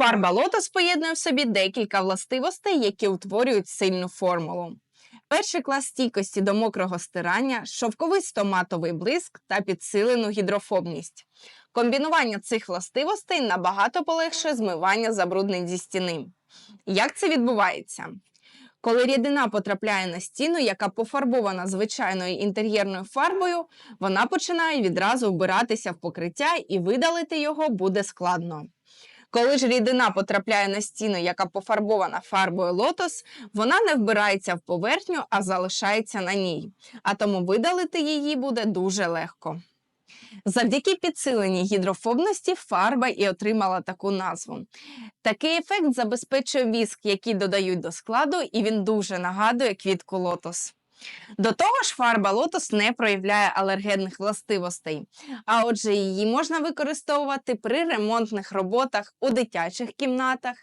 Фарба лотос поєднує в собі декілька властивостей, які утворюють сильну формулу. Перший клас стійкості до мокрого стирання, шовковий стоматовий блиск та підсилену гідрофобність. Комбінування цих властивостей набагато полегшує змивання забруднень зі стіни. Як це відбувається? Коли рідина потрапляє на стіну, яка пофарбована звичайною інтер'єрною фарбою, вона починає відразу вбиратися в покриття і видалити його буде складно. Коли ж рідина потрапляє на стіну, яка пофарбована фарбою лотос, вона не вбирається в поверхню, а залишається на ній, а тому видалити її буде дуже легко. Завдяки підсиленій гідрофобності фарба і отримала таку назву. Такий ефект забезпечує віск, який додають до складу, і він дуже нагадує квітку лотос. До того ж, фарба лотос не проявляє алергенних властивостей, а отже, її можна використовувати при ремонтних роботах у дитячих кімнатах,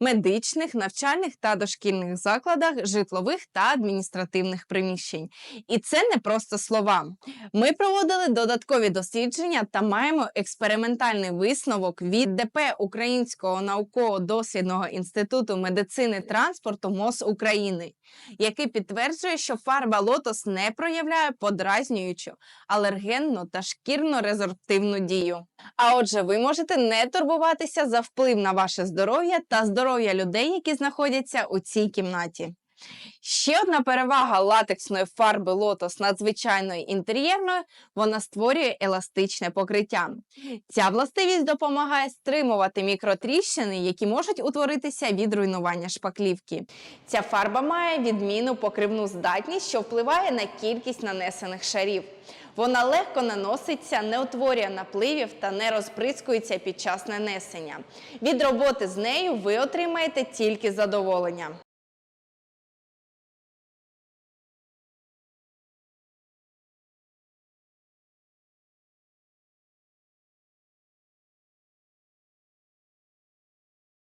медичних, навчальних та дошкільних закладах, житлових та адміністративних приміщень. І це не просто слова. Ми проводили додаткові дослідження та маємо експериментальний висновок від ДП Українського науково-дослідного інституту медицини транспорту МОЗ України, який підтверджує, що фарба лотос не проявляє подразнюючу, алергенну та шкірно-резорптивну дію. А отже, ви можете не турбуватися за вплив на ваше здоров'я та здоров'я людей, які знаходяться у цій кімнаті. Ще одна перевага латексної фарби лотос над звичайною інтер'єрною вона створює еластичне покриття. Ця властивість допомагає стримувати мікротріщини, які можуть утворитися від руйнування шпаклівки. Ця фарба має відмінну покривну здатність, що впливає на кількість нанесених шарів. Вона легко наноситься, не утворює напливів та не розприскується під час нанесення. Від роботи з нею ви отримаєте тільки задоволення.